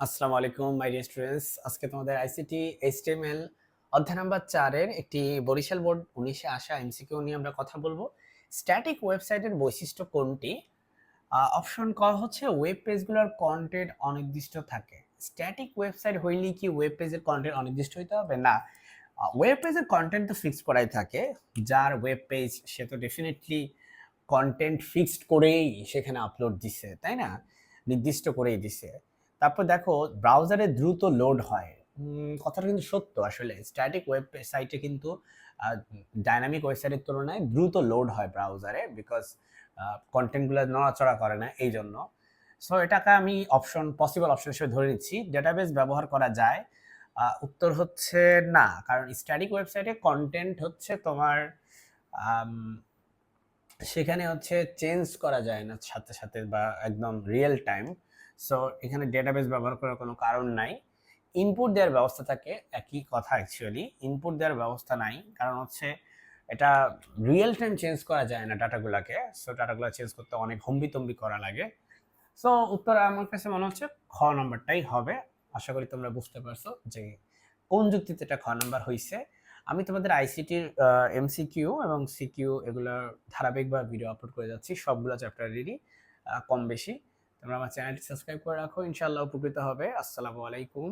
আসসালামু আলাইকুম my dear students আজকে তোমাদের আইসিটি এইচটিএমএল অধ্যায় নাম্বার চারের একটি বরিশাল বোর্ড উনিশে আসা এমসিকিউ নিয়ে আমরা কথা বলব। স্ট্যাটিক ওয়েবসাইটের বৈশিষ্ট্য কোনটি? অপশন ক হচ্ছে ওয়েব পেজগুলোর কন্টেন্ট অনির্দিষ্ট থাকে। স্ট্যাটিক ওয়েবসাইট হইলেই কি ওয়েব পেজের কন্টেন্ট অনির্দিষ্ট হইতে হবে? না। ওয়েব পেজের কন্টেন্ট তো ফিক্সড করাই থাকে। যার ওয়েব পেজ সে তো ডেফিনেটলি কন্টেন্ট ফিক্সড করেই সেখানে আপলোড দিছে, তাই না? নির্দিষ্ট করেই দিছে। তারপর দেখো ব্রাউজারে দ্রুত লোড হয়। কথাটা কিন্তু সত্য। আসলে স্ট্যাটিক ওয়েব সাইটে কিন্তু ডাইনামিক ওয়েবসাইটের তুলনায় দ্রুত লোড হয় ব্রাউজারে বিকজ কন্টেন্টগুলো নড়াচড়া করে না, এই জন্য। সো এটাকে আমি অপশন পসিবল অপশন হিসেবে ধরে নিচ্ছি। ডেটাবেস ব্যবহার করা যায়। উত্তর হচ্ছে না, কারণ স্ট্যাটিক ওয়েবসাইটে কন্টেন্ট হচ্ছে তোমার সেখানে হচ্ছে চেঞ্জ করা যায় না সাথে সাথে বা একদম রিয়েল টাইম সো এখানে ডেটাবেস ব্যবহার করার কোনো কারণ নাই। ইনপুট দেওয়ার ব্যবস্থা থাকে, একই কথা অ্যাকচুয়ালি ইনপুট দেওয়ার ব্যবস্থা নাই, কারণ হচ্ছে এটা রিয়েল টাইম চেঞ্জ করা যায় না ডাটাগুলোকে সো ডাটাগুলো চেঞ্জ করতে অনেক হম্বিতম্বি করা লাগে। সো উত্তর আমার কাছে মনে হচ্ছে খ নম্বরটাই হবে। আশা করি তোমরা বুঝতে পারছ যে কোন যুক্তিতে এটা খ নম্বর হয়েছে আমি তোমাদের আইসিটির এমসিকিউ এবং সিকিউ এগুলোর ধারাবাহিকভাবে ভিডিও আপলোড করে যাচ্ছি। সবগুলো চ্যাপ্টারেরই কম বেশি তোমরা আমার চ্যানেলটি সাবস্ক্রাইব করে রাখো। ইনশাল্লাহ উপকৃত হবে। আসসালামু আলাইকুম।